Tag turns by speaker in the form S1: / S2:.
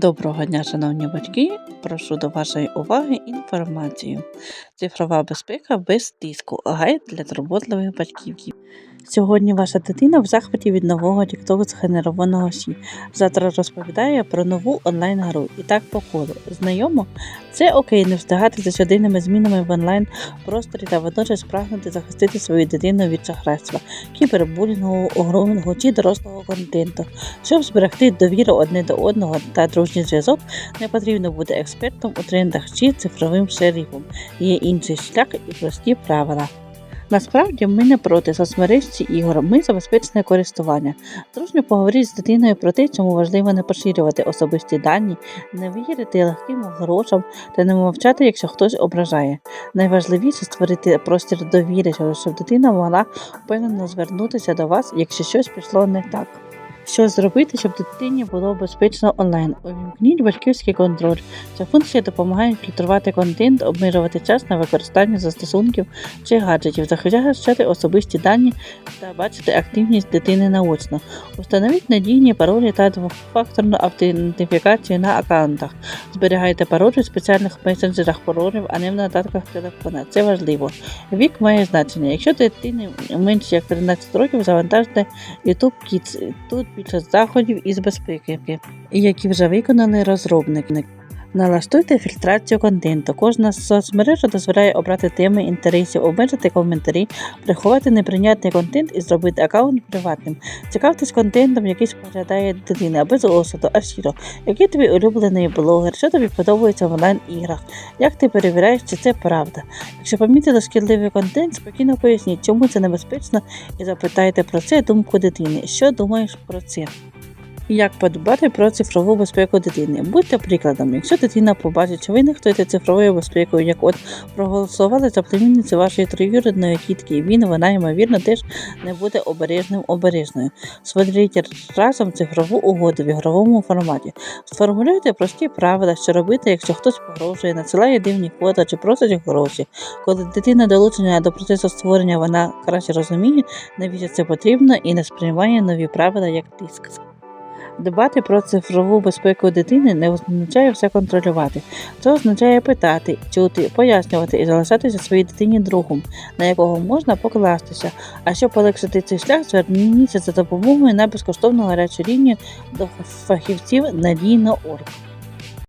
S1: Доброго дня, шановні батьки! Прошу до вашої уваги інформацію. Цифрова безпека без тиску. Гайд для турботливих батьків. Сьогодні ваша дитина в захваті від нового TikTok згенерованого Сі. Завтра розповідає про нову онлайн-гру. І так по колу. Знайомо? Це окей не встигати за щоденними змінами в онлайн просторі та водночас прагнути захистити свою дитину від шахрайства, кібербулінгу, огромного чи дорослого контенту. Щоб зберегти довіру одне до одного та дружній зв'язок, не потрібно бути експертом у трендах чи цифровим шерифом. Є інший шлях і прості правила. Насправді ми не проти соцмереж ігор, ми за безпечне користування. Дружньо поговоріть з дитиною про те, чому важливо не поширювати особисті дані, не вірити легким грошам та не мовчати, якщо хтось ображає. Найважливіше створити простір довіри, щоб дитина могла впевнено звернутися до вас, якщо щось пішло не так. Що зробити, щоб дитині було безпечно онлайн? Увімкніть батьківський контроль. Ця функція допомагає фільтрувати контент, обмежувати час на використання застосунків чи гаджетів, захищати особисті дані та бачити активність дитини наочно. Установіть надійні паролі та двофакторну автентифікацію на аккаунтах. Зберігайте паролі в спеціальних месенджерах паролів, а не в додатках телефона. Це важливо. Вік має значення. Якщо дитині менше як 13 років, завантажте YouTube Kids. Тут більше заходів із безпеки, які вже виконали розробники. Налаштуйте фільтрацію контенту. Кожна соцмережа дозволяє обрати теми інтересів, обмежити коментарі, приховати неприйнятний контент і зробити аккаунт приватним. Цікавтесь контентом, який споглядає дитина, без осуду, а щиро. Який тобі улюблений блогер, що тобі подобається в онлайн-іграх, як ти перевіряєш, чи це правда. Якщо помітили шкідливий контент, спокійно поясніть, чому це небезпечно, і запитайте про це думку дитини. Що думаєш про це? Як подбати про цифрову безпеку дитини? Будьте прикладом, якщо дитина побачить, що ви нехтуєте цифровою безпекою, як от проголосували за племінницю вашої троюрідної тітки, він, вона, ймовірно, теж не буде обережним обережною. Створіть разом цифрову угоду в ігровому форматі. Сформулюйте прості правила, що робити, якщо хтось погрожує, надсилає дивні фото чи просить гроші. Коли дитина долучена до процесу створення, вона краще розуміє, навіщо це потрібно, і не сприймає нові правила як тиск. Дбати про цифрову безпеку дитини не означає все контролювати. Це означає питати, чути, пояснювати і залишатися своїй дитині другом, на якого можна покластися. А щоб полегшити цей шлях, зверніться за допомогою на безкоштовну гарячу лінію до фахівців надійно.орг.